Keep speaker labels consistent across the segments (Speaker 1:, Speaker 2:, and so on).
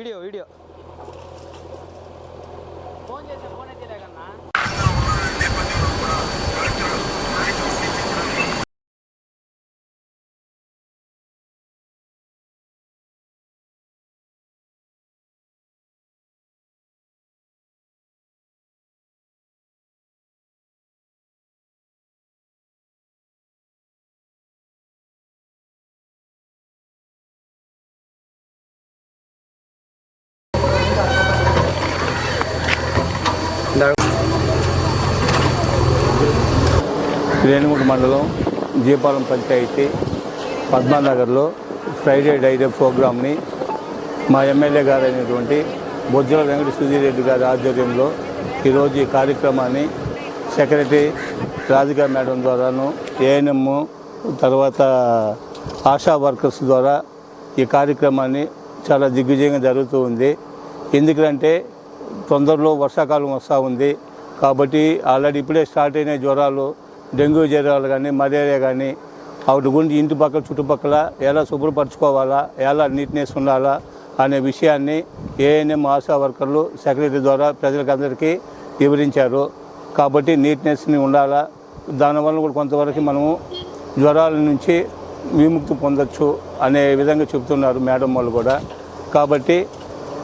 Speaker 1: 有点有点
Speaker 2: రేణిగుంట మండలం జీపాలం పంచాయతీ పద్మానగర్లో Friday dairy ప్రోగ్రామ్ని మా ఎమ్మెల్యే గారైనటువంటి అయినటువంటి బొజ్జల వెంకట సుధీర్ రెడ్డి గారి ఆధ్వర్యంలో ఈరోజు ఈ కార్యక్రమాన్ని సెక్రటరీ రాధికా మేడం ద్వారాను ఏఎన్ఎం తర్వాత ఆశా వర్కర్స్ ద్వారా ఈ కార్యక్రమాన్ని చాలా దిగ్విజయంగా జరుగుతూ ఉంది. ఎందుకంటే తొందరలో వర్షాకాలం వస్తూ ఉంది. కాబట్టి ఆల్రెడీ ఇప్పుడే స్టార్ట్ అయిన జ్వరాలు. డెంగ్యూ జ్వరాలు కానీ మలేరియా కానీ వాటి గురించి ఇంటి పక్కల చుట్టుపక్కల ఎలా శుభ్రపరచుకోవాలా ఎలా నీట్నెస్ ఉండాలా అనే విషయాన్ని ఏఎన్ఎం ఆశా వర్కర్లు సెక్రటరీ ద్వారా ప్రజలకందరికీ వివరించారు. కాబట్టి నీట్నెస్ని ఉండాలా దానివల్ల కూడా కొంతవరకు మనము జ్వరాల నుంచి విముక్తి పొందొచ్చు అనే విధంగా చెప్తున్నారు మేడం వాళ్ళు కూడా. కాబట్టి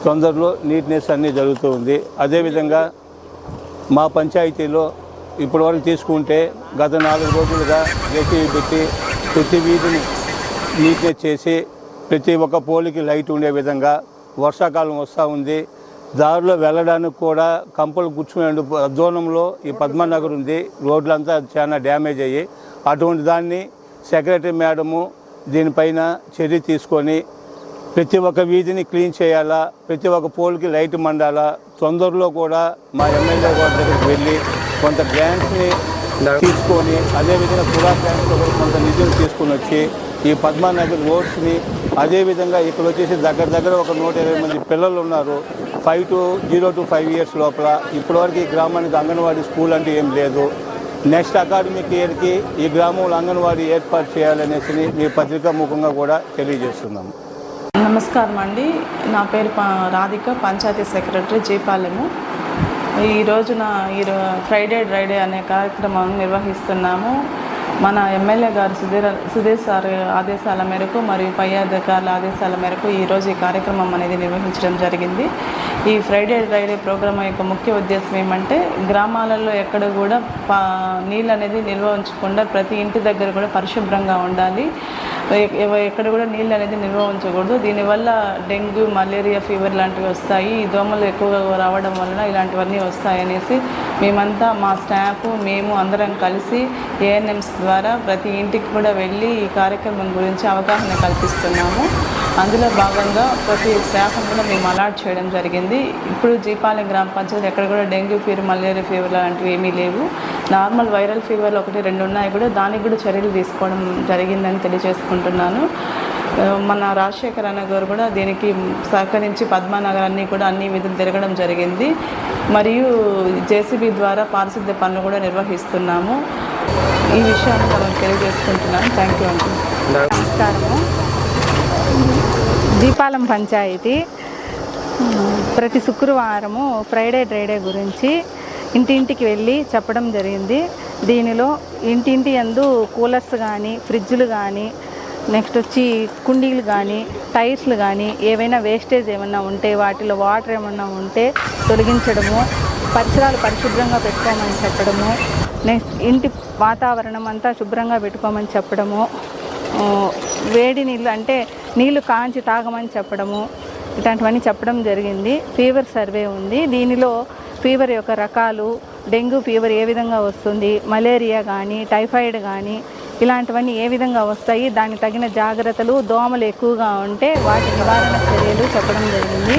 Speaker 2: తొందరలో నీట్నెస్ అన్నీ జరుగుతూ ఉంది. అదేవిధంగా మా పంచాయతీలో ఇప్పటివరకు తీసుకుంటే గత నాలుగు రోజులుగా జేసీబీ పెట్టి ప్రతి వీధిని నీట్నెస్ చేసి ప్రతి ఒక్క పోలికి లైట్ ఉండే విధంగా వర్షాకాలం వస్తూ ఉంది. దారిలో వెళ్ళడానికి కూడా కంపలు కూర్చునే దూరంలో ఈ పద్మనగర్ ఉంది. రోడ్లంతా చాలా డ్యామేజ్ అయ్యి అటువంటి దాన్ని సెక్రటరీ మేడము దీనిపైన చర్య తీసుకొని ప్రతి ఒక్క వీధిని క్లీన్ చేయాలా ప్రతి ఒక్క పోల్కి లైట్ మండాలా తొందరలో కూడా మా ఎమ్మెల్యే గారి దగ్గరికి వెళ్ళి కొంత గ్రాంట్స్ని తీసుకొని అదేవిధంగా పురా గ్రాంట్స్లో కూడా కొంత నిధులు తీసుకుని వచ్చి ఈ పద్మానగర్ రోడ్స్ని అదేవిధంగా ఇక్కడ వచ్చేసి దగ్గర దగ్గర ఒక నూట ఇరవై మంది పిల్లలు ఉన్నారు. Five to zero to five years లోపల ఇప్పటివరకు ఈ గ్రామానికి అంగన్వాడీ స్కూల్ అంటే ఏం లేదు. నెక్స్ట్ అకాడమిక్ ఇయర్కి ఈ గ్రామంలో అంగన్వాడీ ఏర్పాటు చేయాలనేసి మీ పత్రికా ముఖంగా కూడా తెలియజేస్తున్నాము.
Speaker 3: నమస్కారం అండి. నా పేరు రాధిక పంచాయతీ సెక్రటరీ జీపాలెము ఈ రోజున ఈ ఫ్రైడే డ్రైడే అనే కార్యక్రమం నిర్వహిస్తున్నాము. మన ఎమ్మెల్యే గారు సుధీర్ సుధీర్ సార్ ఆదేశాల మేరకు మరియు పై అధికారుల ఆదేశాల మేరకు ఈరోజు ఈ కార్యక్రమం అనేది నిర్వహించడం జరిగింది. ఈ ఫ్రైడే ఫ్రైడే ప్రోగ్రాం యొక్క ముఖ్య ఉద్దేశం ఏమంటే గ్రామాలలో ఎక్కడ కూడా పా నీళ్ళు అనేది నిల్వ ఉంచకుండా ప్రతి ఇంటి దగ్గర కూడా పరిశుభ్రంగా ఉండాలి. ఎక్కడ కూడా నీళ్ళు అనేది నిల్వ ఉంచకూడదు. దీనివల్ల డెంగ్యూ మలేరియా ఫీవర్ లాంటివి వస్తాయి. ఈ దోమలు ఎక్కువగా రావడం వలన ఇలాంటివన్నీ వస్తాయి అనేసి మేమంతా మా స్టాఫ్ మేము అందరం కలిసి ఏఎన్ఎంస్ ద్వారా ప్రతి ఇంటికి కూడా వెళ్ళి ఈ కార్యక్రమం గురించి అవగాహన కల్పిస్తున్నాము. అందులో భాగంగా ప్రతి స్టాఫ్ కూడా మేము అలాట్ చేయడం జరిగింది. ఇప్పుడు జీపాలెం గ్రామ పంచాయతీ ఎక్కడ కూడా డెంగ్యూ ఫీవర్ మలేరియా ఫీవర్ లాంటివి ఏమీ లేవు. నార్మల్ వైరల్ ఫీవర్లు ఒకటి రెండు ఉన్నాయి కూడా. దానికి కూడా చర్యలు తీసుకోవడం జరిగిందని తెలియజేసుకుంటున్నాను. మన రాజశేఖర్ అన్న గారు కూడా దీనికి సహకరించి పద్మానగర్ అన్ని కూడా అన్ని విధులు తిరగడం జరిగింది. మరియు జేసీబీ ద్వారా పారిశుద్ధ్య పనులు కూడా నిర్వహిస్తున్నాము. ఈ విషయాన్ని మనం తెలియజేసుకుంటున్నాను థ్యాంక్ యూ అండి
Speaker 4: నమస్కారము. దీపాలం పంచాయతీ. ప్రతి శుక్రవారము ఫ్రైడే డ్రైడే గురించి ఇంటింటికి వెళ్ళి చెప్పడం జరిగింది. దీనిలో ఇంటింటి ఎందు కూలర్స్ కానీ ఫ్రిడ్జ్లు కానీ నెక్స్ట్ వచ్చి కుండీలు కానీ టైర్స్లు కానీ ఏవైనా వేస్టేజ్ ఏమన్నా ఉంటే వాటిలో వాటర్ ఏమన్నా ఉంటే తొలగించడము పరిసరాలు పరిశుభ్రంగా పెట్టుకోమని చెప్పడము నెక్స్ట్ ఇంటి వాతావరణం అంతా శుభ్రంగా పెట్టుకోమని చెప్పడము వేడి నీళ్ళు అంటే నీళ్ళు కాంచి తాగమని చెప్పడము ఇట్లాంటివన్నీ చెప్పడం జరిగింది. ఫీవర్ సర్వే ఉంది. దీనిలో ఫీవర్ యొక్క రకాలు డెంగ్యూ ఫీవర్ ఏ విధంగా వస్తుంది మలేరియా కానీ టైఫాయిడ్ కానీ ఇలాంటివన్నీ ఏ విధంగా వస్తాయి దానికి తగిన జాగ్రత్తలు దోమలు ఎక్కువగా ఉంటే వాటి నివారణ చర్యలు చెప్పడం జరిగింది.